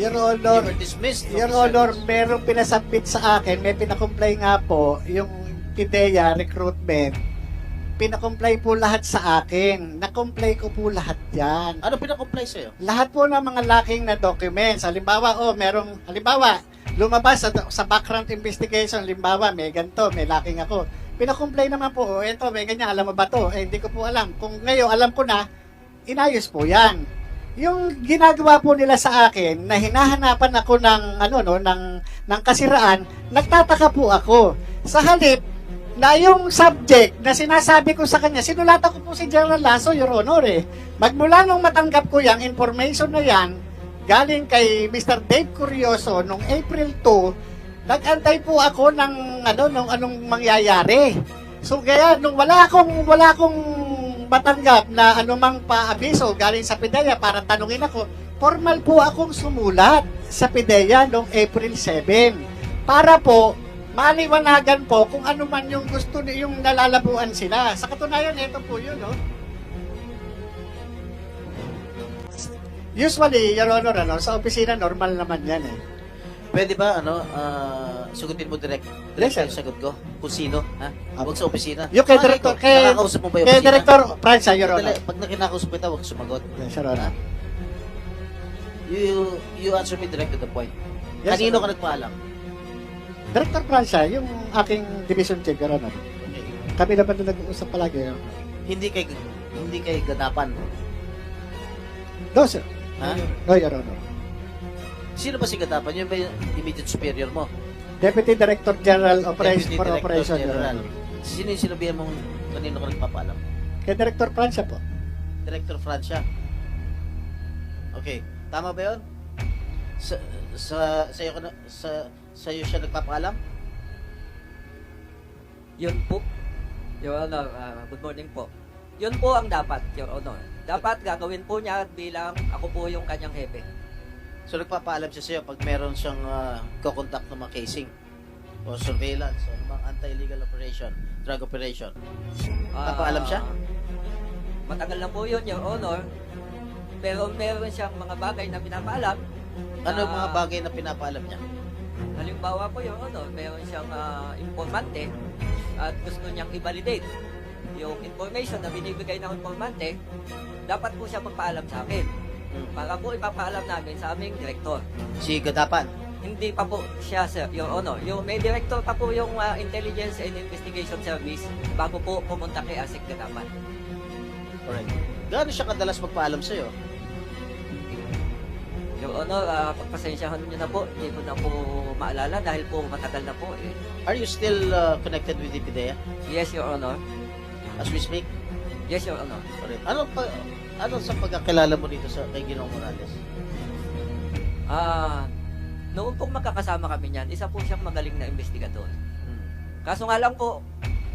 Your You Honor, were dismissed. Your Honor, merong pinasubmit sa akin, may pinakomply nga po, yung PIDEA recruitment, pinakomply po lahat sa akin. Nakomply ko po lahat yan. Ano pinakomply sa'yo? Lahat po ng mga lacking na documents. Halimbawa, oh, merong, halimbawa, lumabas sa, sa background investigation, halimbawa, may ganito, may lacking ako. Pinakomply naman po, oh, eto, may ganyan, alam mo ba to? Eh, hindi ko po alam. Kung ngayon, alam ko na, inayos po yan. Yung ginagawa po nila sa akin na hinahanapan ako ng ano no ng ng kasiraan, nagtataka po ako. Sa halip na yung subject na sinasabi ko sa kanya, sinulatan ko po si General Lasso, Your Honor eh. Magmula nung matanggap ko yung information na yan, galing kay Mr. Dave Curioso nung April 2, nag-antay po ako ng ano nung anong mangyayari. So kaya nung wala akong wala akong matanggap na anumang paabiso galing sa PIDEA para tanungin ako, formal po akong sumulat sa PIDEA noong April 7 para po maliwanagan po kung ano man yung gusto ni yung nalalabuan sila. Sa katunayan, ito po yun, no? Usually, Your Honor, ano, sa opisina, normal naman yan eh. Pwede ba, ano, ah, sagutin mo direct, Yes, direct sir. yung sagot ko? Kung sino, ha? Huwag sa opisina. Yung kay Ah, Director- ikaw, kay- nakakausap mo ba yung Kaya opisina? Director Francia, Your Sandali, Honor. Pag nakinakausap kita, huwag sumagot. Yes, Your Honor. You, you answer me direct to the point. Yes, Kanino sir. ka nagpaalam? Director Francia, yung aking division chief, Your Honor. Okay. Kami naman na nag-uusap palagi. Your Honor. Hindi kay, hindi kay ganapan. No, sir. Ha? No, Your Honor. Sino ba si? Yun ba yung immediate superior mo? Deputy Director General Operation Deputy for Director Operation, General. Sino yung sinabihan mong kanino ka nagpapaalam? Kay Director Francia po. Director Francia. Okay. Tama ba yun? Sa, sa, sa, iyo, sa, sa iyo siya nagpapaalam? Yun po. Your Honor, ah, good morning po. Yun po ang dapat, Your Honor. Dapat gagawin po niya bilang ako po yung kanyang hepe. So nagpapaalam siya sa iyo pag meron siyang uh, kokontak ng mga casing o surveillance o mga anti-illegal operation, drug operation. Ah, Papaalam siya? Matagal na po yun, Your Honor. Pero meron siyang mga bagay na pinapaalam. Ano yung mga Ah. bagay na pinapaalam niya? Halimbawa po, Your Honor, meron siyang ah, informante at gusto niyang i-validate yung information na binibigay ng informante, dapat po siya magpaalam sa akin. Para po ipapaalam namin sa aming direktor. Si Gadapan. Hindi pa po siya, sir, Your Honor. Yung, may director pa po yung ah, Intelligence and Investigation Service bago po pumunta kay ASIC Gataman. Correct. Gaano siya kadalas magpaalam sa iyo? Your Honor, ah, pagpasensyahan niyo na po. Hindi ko na po maalala dahil po matagal na po. Eh. Are you still uh, connected with the PIDEA Yes, Your Honor. as we speak? Yes, Your Honor. Correct. Ano pa ano sa pagkakilala mo dito sa kay Ginoong Morales? Ah, noon pong magkakasama kami niyan, isa po siyang magaling na investigador. Hmm. Kaso nga lang po,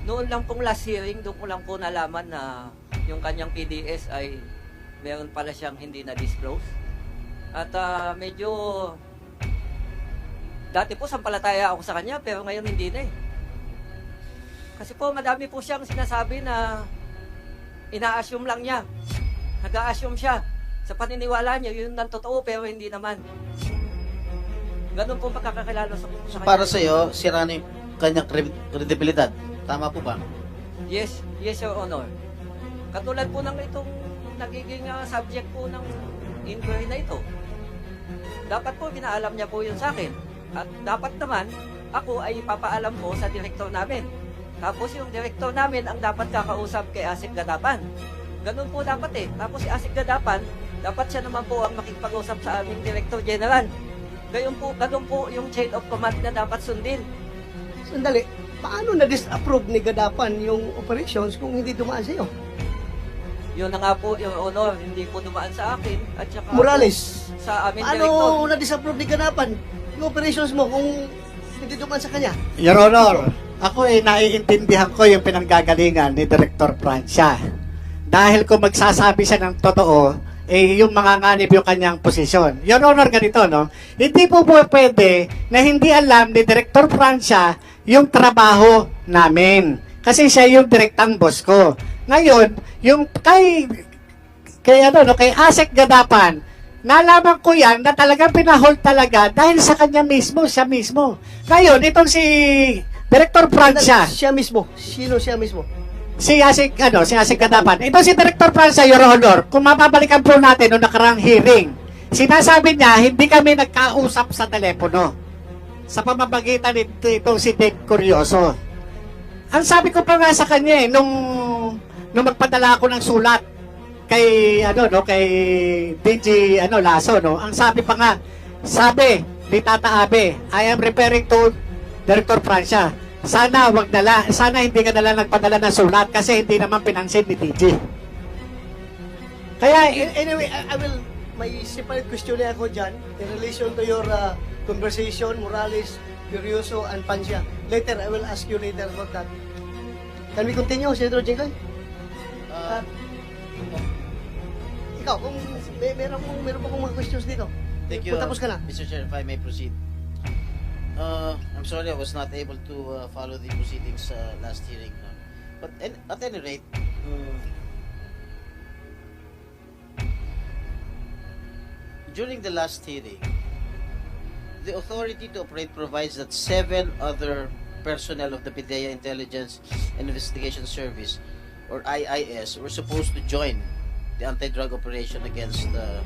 noon lang pong last hearing, doon ko lang po nalaman na yung kanyang PDS ay meron pala siyang hindi na-disclose. At ah, medyo dati po sampalataya ako sa kanya pero ngayon hindi na eh. Kasi po madami po siyang sinasabi na ina-assume lang niya. Nag-a-assume siya. Sa paniniwala niya, yun ang totoo pero hindi naman. Ganun po pagkakakilala sa, sa kanya. Para sa iyo, sira na yung kanyang cre- kredibilidad. Tama po ba? Yes, yes, Your Honor. Katulad po ng itong nagiging ah, subject po ng inquiry na ito. Dapat po pinaalam niya po yun sa akin. At dapat naman, ako ay papaalam po sa direktor namin. Tapos yung direktor namin ang dapat kakausap kay Asik Gadapan. Ganun po dapat eh. Tapos si Asik Gadapan, dapat siya naman po ang makipag-usap sa aming Director General. Gayon po, ganun po yung chain of command na dapat sundin. Sandali, paano na-disapprove ni Gadapan yung operations kung hindi dumaan sa iyo? Yun na nga po, Your Honor, hindi po dumaan sa akin. At saka Morales, po sa aming director. paano na-disapprove ni Gadapan yung operations mo kung hindi dumaan sa kanya? Your Honor, ako ay naiintindihan ko yung pinanggagalingan ni Director Francia. Dahil kung magsasabi siya ng totoo, eh yung mga nganib yung kanyang posisyon. Your Honor, ganito, no? Hindi po po pwede na hindi alam ni Director Francia yung trabaho namin. Kasi siya yung direktang boss ko. Ngayon, yung kay kay ano no kay Asek Gadapan Nalaman ko yan na talagang pinahold talaga dahil sa kanya mismo, siya mismo. Ngayon, itong si Director Francia, Siya mismo. Sino siya mismo? si Asik, ano, si Asik Kadapan. Ito si Director Francia, Your Honor, kung mapabalikan po natin noong nakarang hearing, sinasabi niya, hindi kami nagkausap sa telepono sa pamamagitan nito itong si Dave Curioso. Ang sabi ko pa nga sa kanya eh, nung, nung magpadala ako ng sulat kay, ano, no, kay DJ, ano, Lasso, no, ang sabi pa nga, sabi ni Tata Abe, I am referring to Director Francia, sana wag nala, sana hindi ka nala nagpadala ng sulat kasi hindi naman pinansin ni DJ. Kaya, Anyway, I, I will, may separate question na ako dyan in relation to your uh, conversation, Morales, Curioso, and Pansya. Later, I will ask you later about that. Can we continue, Senator Jinggoy? Uh, Ikaw, kung may, meron, kung meron pa kong mga questions dito. Thank you, Kung tapos ka na. Mr. Chair, if I may proceed. Uh, I'm sorry I was not able to uh, follow the proceedings uh, last hearing. no. But an- at any rate, mm, during the last hearing, the authority to operate provides that seven other personnel of the PIDEA Intelligence and Investigation Service, or IIS, were supposed to join the anti-drug operation against uh,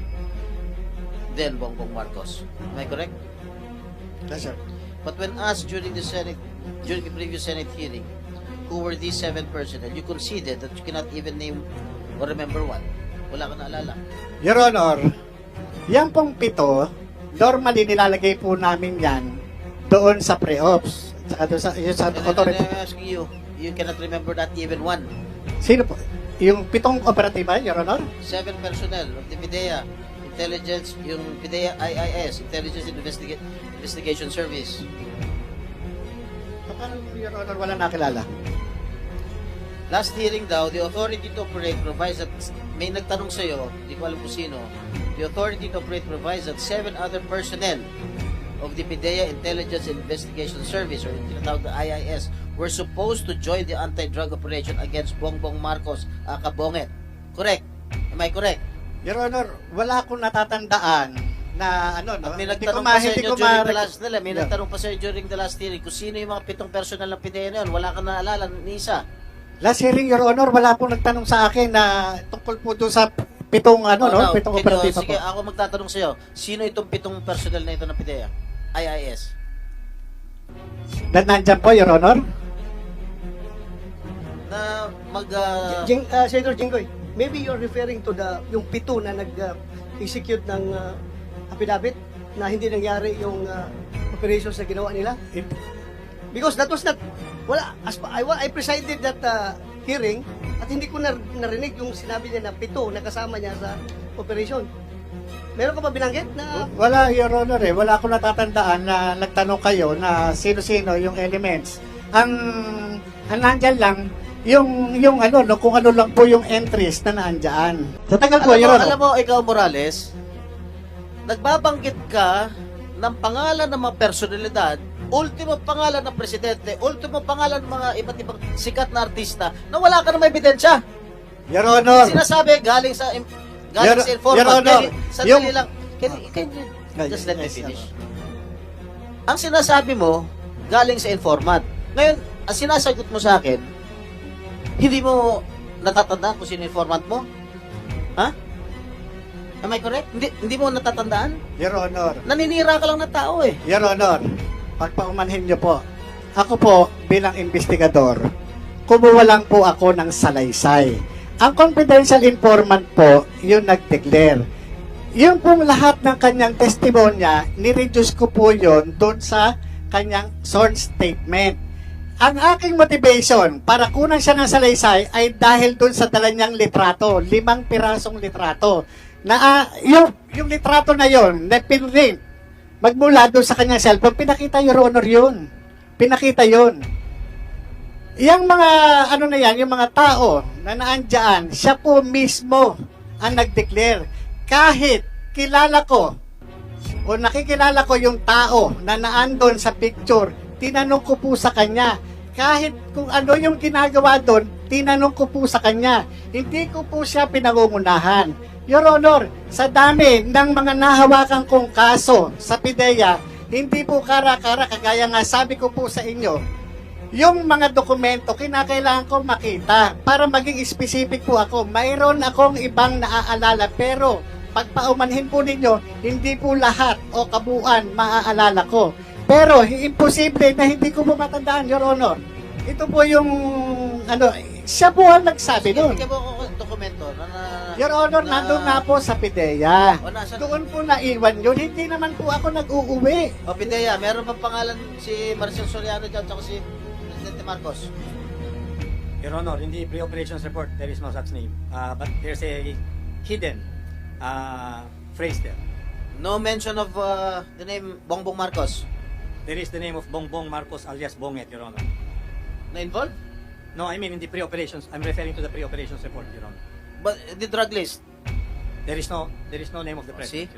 then Bongbong Marcos. Am I correct? Yes, sir. But when asked during the Senate, during the previous Senate hearing, who were these seven personnel, you conceded that you cannot even name or remember one. Wala ka naalala. Your Honor, yan pong pito, normally nilalagay po namin yan doon sa pre-ops. Saka doon sa, yun sa And authority. I'm asking you, you cannot remember that even one. Sino po? Yung pitong operatiba, Your Honor? Seven personnel of the PIDEA, Intelligence, yung PIDEA IIS, Intelligence Investiga- Investigation Service. Paano, Your Honor, wala nakilala? Last hearing daw, the authority to operate provides that may nagtanong sa'yo, hindi ko alam kung sino, the authority to operate provides that seven other personnel of the PIDEA Intelligence Investigation Service or tinatawag na IIS were supposed to join the anti-drug operation against Bongbong Marcos aka Bonget. Correct? Am I correct? Your Honor, wala akong natatandaan na ano, no? At may nagtanong pa sa inyo during ma- the last nila, may Yeah. nagtanong pa sa inyo during the last hearing kung sino yung mga pitong personal ng PIDEA na yun. Wala ka naalala ni isa. Last hearing, Your Honor, wala pong nagtanong sa akin na tungkol po doon sa pitong ano, Oh, no? now, Pitong you- operatiba Sige, po. ako magtatanong sa'yo. Sino itong pitong personnel na ito ng PIDEA? IIS. Na nandyan po, Your Honor? Na mag... ah, Jing, uh, Senator Jinggoy, maybe you're referring to the yung pito na nag-execute ng uh, affidavit na hindi nangyari yung uh, operations na ginawa nila? Because that was not, wala, as pa, I, I presided that uh, hearing at hindi ko nar- narinig yung sinabi niya na pito na kasama niya sa operation. Meron ka ba binanggit na Wala, Your Honor, eh. Wala akong natatandaan na nagtanong kayo na sino-sino yung elements. Ang, ang nandyan lang, yung, yung ano, no, kung ano lang po yung entries na naandyan. Sa tagal po, alam, Your mo, Honor. alam mo, ikaw Morales, nagbabanggit ka ng pangalan ng mga personalidad, ultimo pangalan ng presidente, ultimo pangalan ng mga iba't ibang sikat na artista na wala ka na may ebidensya. Your Honor. Sinasabi galing sa galing Your- sa informant. Your Honor, sandali yung- lang. Can, can you just let me finish? Ang sinasabi mo, galing sa informant. Ngayon, ang sinasagot mo sa akin, hindi mo natatandaan kung sino informant mo? Ha? Am I correct? Hindi, hindi mo natatandaan? Your Honor. Naninira ka lang ng tao eh. Your Honor, pagpaumanhin niyo po, ako po bilang investigador, kumuha lang po ako ng salaysay. Ang confidential informant po, yung nag-declare. Yung pong lahat ng kanyang testimonya, nireduce ko po yon doon sa kanyang sworn statement. Ang aking motivation para kunan siya ng salaysay ay dahil doon sa dala niyang litrato, limang pirasong litrato. Na ah, yung, yung litrato na yon, na pinrint, magmula doon sa kanyang cellphone, pinakita Your Honor yun. Pinakita yun. Yang mga, ano na yan, yung mga tao na naandyan, siya po mismo ang nag-declare. Kahit kilala ko, o nakikilala ko yung tao na naandon sa picture, tinanong ko po sa kanya, kahit kung ano yung ginagawa doon, tinanong ko po sa kanya. Hindi ko po siya pinangungunahan. Your Honor, sa dami ng mga nahawakan kong kaso sa PIDEA, hindi po kara-kara, kagaya nga sabi ko po sa inyo, yung mga dokumento, kinakailangan ko makita para maging specific po ako. Mayroon akong ibang naaalala pero pagpaumanhin po ninyo, hindi po lahat o kabuuan maaalala ko. Pero imposible na hindi ko po matandaan, Your Honor. Ito po yung, ano, siya po ang nagsabi Sige, nun. bigyan mo ako dokumento na, na Your Honor, na- nandun nga po sa PIDEA. O, nasa, Doon po naiwan yun. Hindi naman po ako nag-uuwi. o Pidea, meron bang pangalan si Marcel Soriano dyan at si Presidente Marcos? Your Honor, in the pre-operations report, there is no such name. Uh, but there's a hidden uh, phrase there. No mention of uh, the name Bongbong Marcos There is the name of Bongbong Marcos alias Bonget, Your Honor. na involved? No, I mean in the pre-operations. I'm referring to the pre-operations report, Your Honor. But the drug list, There is no, there is no name of the Oh, president, see? Your Honor.